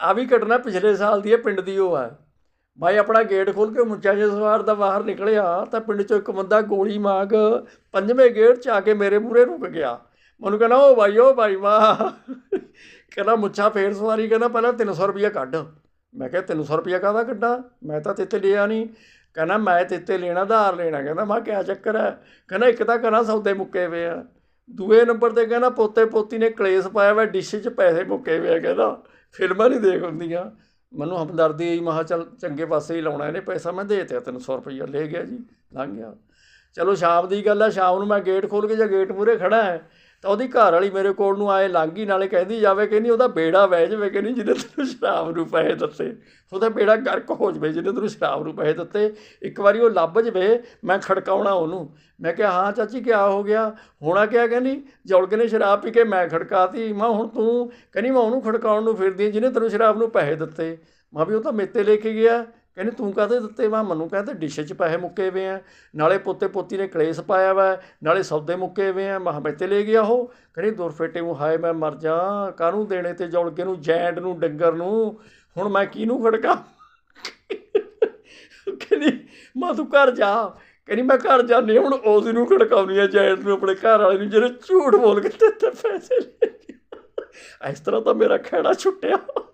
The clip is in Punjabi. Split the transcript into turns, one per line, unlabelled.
ਆ ਵੀ ਘਟਨਾ ਪਿਛਲੇ ਸਾਲ ਦੀ ਹੈ, ਪਿੰਡ ਦੀ ਉਹ ਹੈ। ਭਾਈ ਆਪਣਾ ਗੇਟ ਖੋਲ ਕੇ ਮੁੱਚਾ ਜੇ ਸਵਾਰ ਦਾ ਬਾਹਰ ਨਿਕਲਿਆ ਤਾਂ ਪਿੰਡ ਚੋਂ ਇੱਕ ਬੰਦਾ ਗੋਲੀ ਮਾਗ ਪੰਜਵੇਂ ਗੇਟ 'ਚ ਆ ਕੇ ਮੇਰੇ ਮੂਹਰੇ ਰੁਕ ਗਿਆ। ਮੈਨੂੰ ਕਹਿੰਦਾ, ਓ ਭਾਈ ਓ ਭਾਈ, ਵਾਹ। ਕਹਿੰਦਾ, ਮੁੱਛਾ ਫੇਰ ਸਵਾਰੀ, ਕਹਿੰਦਾ, ਪਹਿਲਾਂ 300 ਰੁਪਇਆ ਕੱਢ। ਮੈਂ ਕਿਹਾ 300 ਰੁਪਇਆ ਕਾਹਦਾ ਕੱਢਾਂ? ਮੈਂ ਤਾਂ ਤੇਤੇ ਲਿਆ ਨਹੀਂ। ਕਹਿੰਦਾ, ਮੈਂ ਤੇਤੇ ਲੈਣਾ ਧਾਰ ਲੈਣਾ। ਕਹਿੰਦਾ ਮੈਂ ਕਿਹਾ ਚੱਕਰ ਹੈ? ਕਹਿੰਦਾ, ਇੱਕ ਤਾਂ ਕਰਾਂ, ਸੌਦੇ ਮੁੱਕੇ ਵੇ ਆ। ਦੂਏ ਨੰਬਰ ਤੇ ਕਹਿੰਦਾ, ਪੋਤੇ ਪੋਤੀ ਨੇ ਕਲੇਸ਼ ਪਾਇਆ ਵਾ, ਡਿਸ਼ 'ਚ ਪੈਸੇ ਮੁੱਕੇ ਵੇ ਕਹਿੰਦਾ। ਫਿਲਮਾਂ ਨਹੀਂ ਦੇਖ ਹੁੰਦੀਆਂ। ਮੈਨੂੰ ਹਮਦਰਦੀ ਆਈ ਮਹਾ ਚੱਲ ਚੰਗੇ ਪਾਸੇ ਹੀ ਲਾਉਣਾ ਇਹਨੇ ਪੈਸਾ, ਮੈਂ ਦੇ ਦਿੱਤਾ 300 ਰੁਪਈਆ, ਲੈ ਗਿਆ ਜੀ, ਲੰਘ ਗਿਆ। ਚਲੋ ਸ਼ਾਮ ਦੀ ਗੱਲ ਆ, ਸ਼ਾਮ ਨੂੰ ਮੈਂ ਗੇਟ ਖੋਲ ਕੇ ਜਾਂ ਗੇਟ ਮੂਹਰੇ ਖੜਾ ਹੈ ਤਾਂ ਉਹਦੀ ਘਰ ਵਾਲੀ ਮੇਰੇ ਕੋਲ ਨੂੰ ਆਏ ਲੰਘੀ ਨਾਲੇ ਕਹਿੰਦੀ ਜਾਵੇ ਕਹਿੰਦੀ ਉਹਦਾ ਬੇੜਾ ਵਹਿ ਜਾਵੇ ਕਹਿੰਦੀ ਜਿਹਨੇ ਤੈਨੂੰ ਸ਼ਰਾਬ ਨੂੰ ਪੈਸੇ ਦਿੱਤੇ। ਉਹਦਾ ਬੇੜਾ ਗਰਕ ਹੋ ਜਾਵੇ, ਜਿਹਨੇ ਤੈਨੂੰ ਸ਼ਰਾਬ ਨੂੰ ਪੈਸੇ ਦਿੱਤੇ। ਇੱਕ ਵਾਰੀ ਉਹ ਲੱਭ ਜਵੇ, ਮੈਂ ਖੜਕਾਉਣਾ ਉਹਨੂੰ। ਮੈਂ ਕਿਹਾ, ਹਾਂ ਚਾਚੀ, ਕਿਆ ਹੋ ਗਿਆ? ਹੋਣਾ ਕਿਆ ਕਹਿੰਦੀ? ਜੌਲਕੇ ਨੇ ਸ਼ਰਾਬ ਪੀ ਕੇ ਮੈਂ ਖੜਕਾਤੀ। ਮੈਂ ਹੁਣ ਤੂੰ? ਕਹਿੰਦੀ, ਮੈਂ ਉਹਨੂੰ ਖੜਕਾਉਣ ਨੂੰ ਫਿਰਦੀ ਜਿਹਨੇ ਤੈਨੂੰ ਸ਼ਰਾਬ ਨੂੰ ਪੈਸੇ ਦਿੱਤੇ। ਮੈਂ ਵੀ ਉਹ ਤਾਂ ਮੇਤੇ ਲੈ ਕੇ ਗਿਆ। ਕਹਿੰਦੇ ਤੂੰ ਕਾਹਦੇ ਦਿੱਤੇ ਮੈਂ ਮੈਨੂੰ ਕਹਿੰਦਾ ਡਿਸ਼ 'ਚ ਪੈਸੇ ਮੁੱਕੇ ਵੇ ਆ। ਨਾਲੇ ਪੋਤੇ ਪੋਤੀ ਨੇ ਕਲੇਸ਼ ਪਾਇਆ ਵਾ। ਨਾਲੇ ਸੌਦੇ ਮੁੱਕੇ ਵੇ ਆ। ਮੈਂ ਮੇਤੇ ਲੈ ਗਿਆ ਉਹ। ਕਹਿੰਦੀ ਦੁਰ ਫੇਟੇ ਨੂੰ ਹਾਏ ਮੈਂ ਮਰ ਜਾ। ਕਾਹਨੂੰ ਦੇਣੇ ਤੇ ਜੌਲਕੇ ਨੂੰ ਜੈਂਡ ਨੂੰ, ਡੰਗਰ ਨੂੰ? ਹੁਣ ਮੈਂ ਕਿਹਨੂੰ ਖੜਕਾ? ਕਹਿੰਦੀ, ਮਾਂ ਤੂੰ ਘਰ ਜਾ। ਕਹਿੰਦੀ ਮੈਂ ਘਰ ਜਾਂਦੀ ਹੁਣ ਉਸ ਨੂੰ ਖੜਕਾਉਣੀ ਆ ਜੈਂਟ ਨੂੰ ਆਪਣੇ ਘਰ ਵਾਲੇ ਨੂੰ ਜਿਹੜੇ ਝੂਠ ਬੋਲ ਕੇ ਤੇ ਪੈਸੇ ਲੈ ਇਸ ਤਰ੍ਹਾਂ ਤਾਂ ਮੇਰਾ ਖਹਿੜਾ ਛੁੱਟਿਆ।